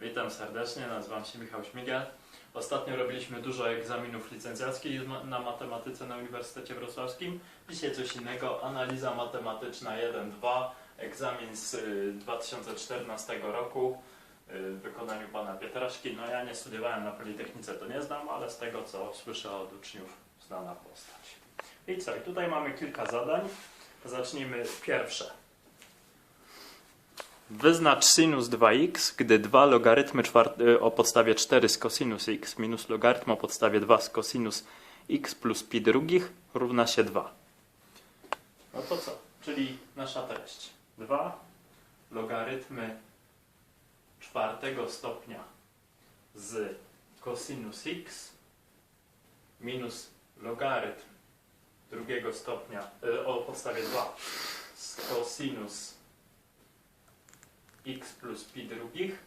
Witam serdecznie, nazywam się Michał Śmigiel. Ostatnio robiliśmy dużo egzaminów licencjackich na matematyce na Uniwersytecie Wrocławskim. Dzisiaj coś innego, analiza matematyczna 1-2, egzamin z y, 2014 roku y, w wykonaniu pana Pietraszki. No ja nie studiowałem na Politechnice, to nie znam, ale z tego co słyszę od uczniów znana postać. I co, i tutaj mamy kilka zadań. Zacznijmy pierwsze. Wyznacz sinus 2x, gdy dwa logarytmy y, o podstawie 4 z cosinus x minus logarytm o podstawie 2 z cosinus x plus pi drugich równa się 2. No to co? Czyli nasza treść. 2 logarytmy czwartego stopnia z cosinus x minus logarytm drugiego stopnia y, o podstawie 2 z cosinus x plus pi drugich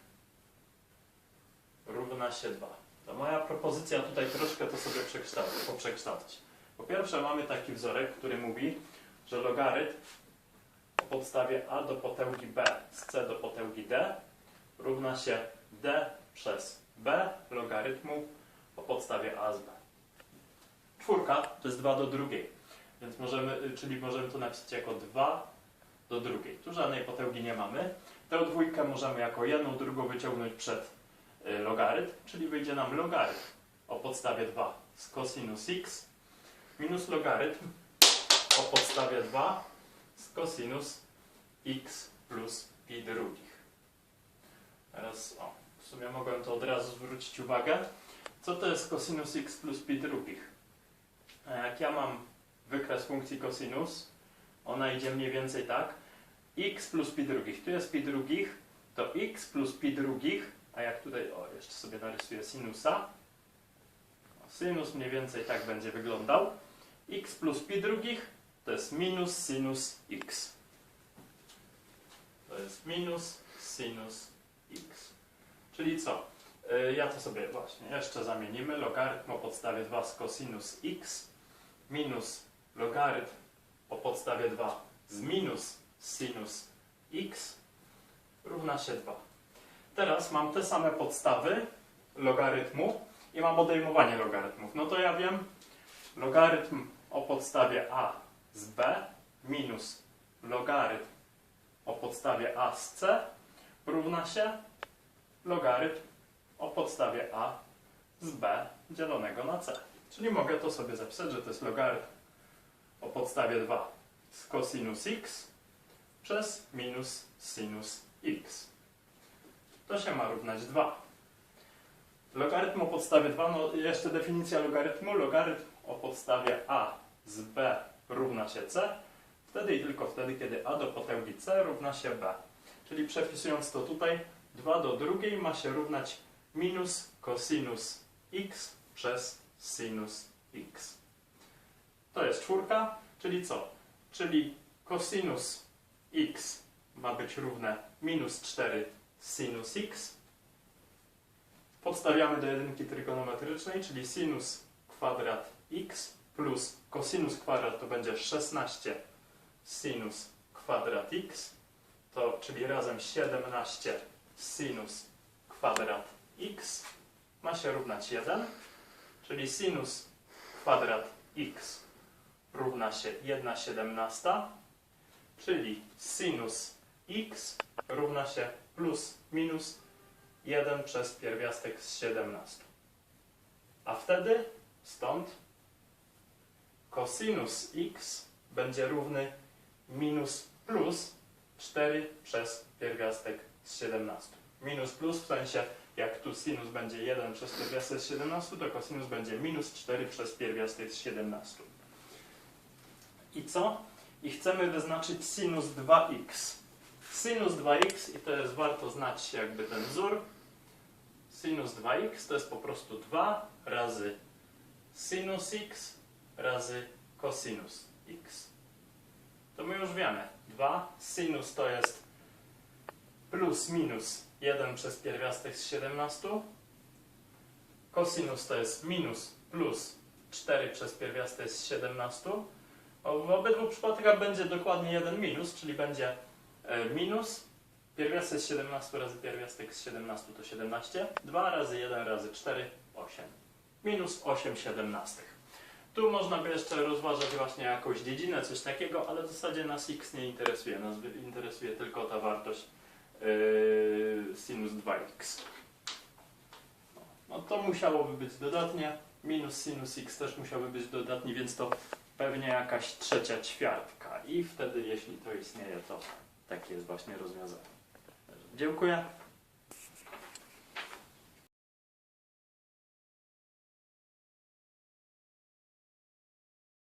równa się 2. To moja propozycja tutaj troszkę to sobie przekształcić, poprzekształcić. Po pierwsze mamy taki wzorek, który mówi, że logarytm o podstawie a do potęgi b z c do potęgi d równa się d przez b logarytmu o podstawie a z b. Czwórka to jest 2 do drugiej, więc możemy, czyli możemy to napisać jako 2 do drugiej. Tu żadnej potęgi nie mamy. Tę dwójkę możemy jako jedną, drugą wyciągnąć przed y, logarytm, czyli wyjdzie nam logarytm o podstawie 2 z cosinus x minus logarytm o podstawie 2 z cosinus x plus pi drugich. Teraz, o, w sumie mogłem to od razu zwrócić uwagę. Co to jest cosinus x plus pi drugich? A Jak ja mam wykres funkcji cosinus, ona idzie mniej więcej tak, x plus pi drugich. Tu jest pi drugich, to x plus pi drugich, a jak tutaj, o, jeszcze sobie narysuję sinusa. Sinus mniej więcej tak będzie wyglądał. x plus pi drugich to jest minus sinus x. To jest minus sinus x. Czyli co? Y, Ja to sobie właśnie jeszcze zamienimy. Logarytm o podstawie 2 z cosinus x minus logarytm o podstawie 2 z minus sinus x równa się 2. Teraz mam te same podstawy logarytmu i mam odejmowanie logarytmów. No to ja wiem, logarytm o podstawie a z b minus logarytm o podstawie a z c równa się logarytm o podstawie a z b dzielonego na c. Czyli mogę to sobie zapisać, że to jest logarytm o podstawie 2 z cosinus x przez minus sinus x. To się ma równać 2. Logarytm o podstawie 2, no jeszcze definicja logarytmu. Logarytm o podstawie a z b równa się c. Wtedy i tylko wtedy, kiedy a do potęgi c równa się b. Czyli przepisując to tutaj, 2 do drugiej ma się równać minus cosinus x przez sinus x. To jest czwórka, czyli co? Czyli cosinus x ma być równe minus 4 sinus x. Podstawiamy do jedynki trygonometrycznej, czyli sinus kwadrat x plus cosinus kwadrat to będzie 16 sinus kwadrat x, to czyli razem 17 sinus kwadrat x ma się równać 1, czyli sinus kwadrat x równa się 1 siedemnasta, czyli sinus x równa się plus minus 1 przez pierwiastek z 17. A wtedy stąd cosinus x będzie równy minus plus 4 przez pierwiastek z 17. Minus plus w sensie, jak tu sinus będzie 1 przez pierwiastek z 17, to cosinus będzie minus 4 przez pierwiastek z 17. I co? I chcemy wyznaczyć sinus 2x. Sinus 2x, i to jest warto znać jakby ten wzór. Sinus 2x to jest po prostu 2 razy sinus x razy cosinus x. To my już wiemy. 2 sinus to jest plus minus 1 przez pierwiastek z 17. Cosinus to jest minus plus 4 przez pierwiastek z 17. W obydwu przypadkach będzie dokładnie jeden minus, czyli będzie e, minus Pierwiastek z 17 razy pierwiastek z 17 to 17. 2 razy 1 razy 4, 8. Minus 8 siedemnastych. Tu można by jeszcze rozważać właśnie jakąś dziedzinę, coś takiego, ale w zasadzie nas x nie interesuje. Nas interesuje tylko ta wartość yy, sinus 2x. No, no to musiałoby być dodatnie. Minus sinus x też musiałby być dodatni, więc to pewnie jakaś trzecia ćwiartka. I wtedy, jeśli to istnieje, to takie jest właśnie rozwiązanie. Dziękuję.